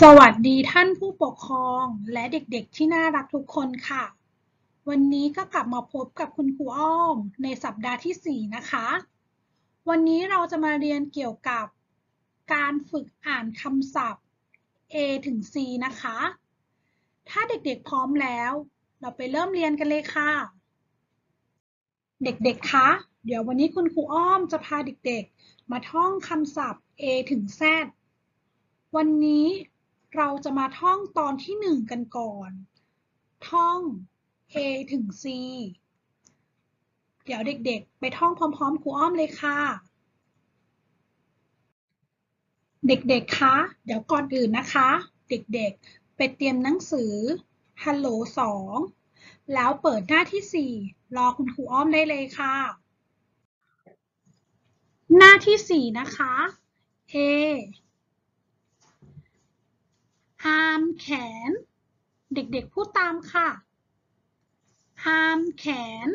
สวัสดีท่านผู้ปกครองและเด็กๆที่น่ารักทุกคนค่ะ วันนี้ก็กลับมาพบกับคุณครูอ้อมในสัปดาห์ที่ 4 นะคะ วันนี้เราจะมาเรียนเกี่ยวกับการฝึกอ่านคำศัพท์ A ถึง C นะคะ ถ้าเด็กๆพร้อมแล้ว เราไปเริ่มเรียนกันเลยค่ะ เด็กๆ คะ เดี๋ยววันนี้คุณครูอ้อมจะพาเด็กๆ มาท่องคำศัพท์ A ถึง Z วันนี้ เราจะมาท่องตอนที่หนึ่งกันก่อน ท่อง A ถึง C เดี๋ยวเด็กๆ ไปท่องพร้อมๆครูอ้อมเลยค่ะ เด็กๆ คะ เดี๋ยวก่อนอื่นนะคะ เด็กๆ ไปเตรียมหนังสือ Hello 2 แล้วเปิดหน้าที่ 4 รอคุณครูอ้อมได้เลยค่ะ หน้าที่ 4 นะคะ A อามแขน เด็กๆพูดตามค่ะอามแขน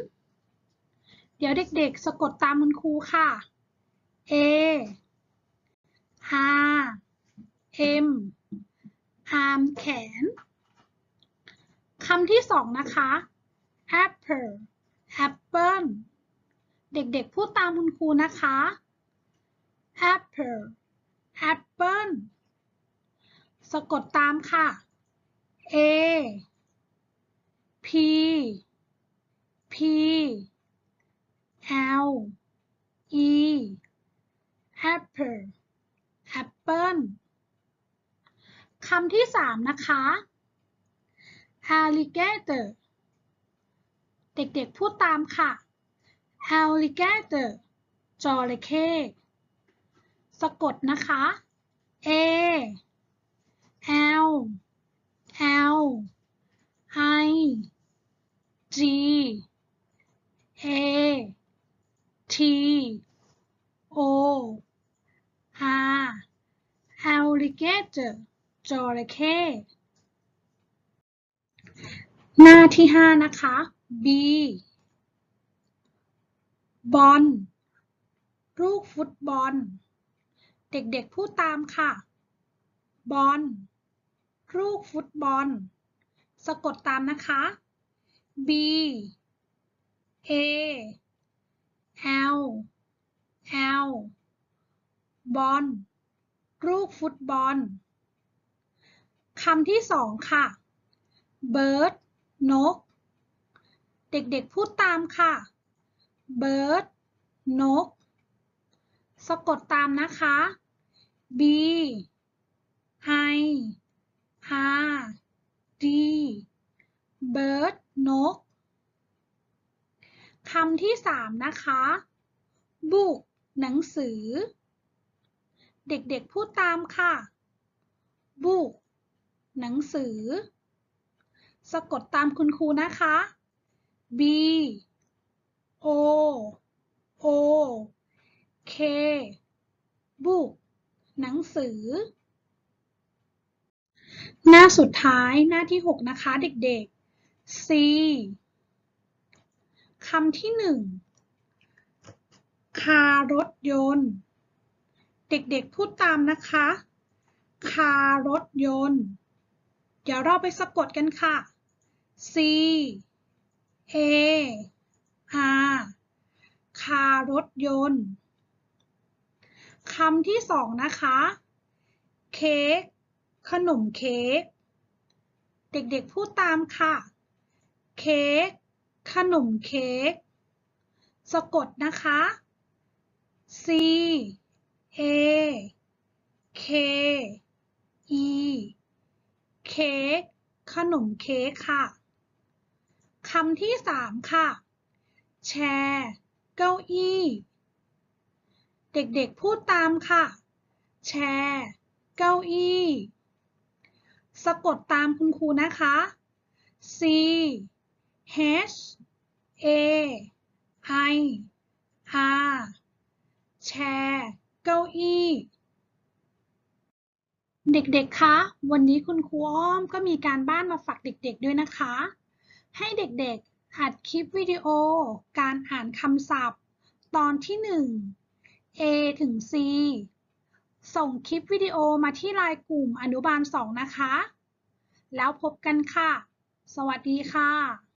เดี๋ยวเด็กๆ สะกดตามคุณครูค่ะ A R M อามแขนคำที่สองนะคะ apple apple เด็กๆ พูดตามคุณครูนะคะ apple apple สะกดตามค่ะ A P P L E apple apple คำที่สามนะคะ alligator เด็กๆพูดตามค่ะ alligator จระเข้สะกดนะคะ A L L I G A T O R alligator จระเข้หน้าที่ห้านะคะ B บอลลูกฟุตบอล เด็กๆพูดตามค่ะ บอล ลูกฟุตบอล สะกดตามนะคะ B A L L บอลลูกฟุตบอลคำที่สองค่ะ bird นก เด็กๆพูดตามค่ะ bird นก สะกดตามนะคะ B I R D bird นก คำที่สามนะคะ book หนังสือ เด็กๆ พูดตามค่ะ book หนังสือ สะกดตามคุณครูนะคะ B O O K book หนังสือ หน้าสุดท้ายหน้าที่ 6 นะคะเด็กๆ C คำที่ 1 คารถยนต์ เด็กๆพูดตามนะคะ คารถยนต์ เดี๋ยวเราไปสะกดกันค่ะ C A R คารถยนต์คำที่สองนะคะ เค้ก ขนมเค้ก เด็กๆพูดตามค่ะ เค้ก ขนมเค้ก สะกดนะคะ C A K E เค้ก ขนมเค้กค่ะ คำที่สามค่ะ แชร์ เก้าอี้ เด็กๆพูดตามค่ะ แชร์ เก้าอี้ สะกดตามคุณครูนะคะ C H A I R แชร์เก้าอี้ เด็กๆ คะ วันนี้คุณครูอ้อมก็มีการบ้านมาฝากเด็กๆ ด้วยนะคะ ให้เด็กๆ อัดคลิปวิดีโอ การอ่านคำศัพท์ ตอนที่ 1 A ถึง C ส่งคลิปวิดีโอมาที่ไลน์กลุ่มอนุบาล 2 นะคะ แล้วพบกันค่ะ สวัสดีค่ะ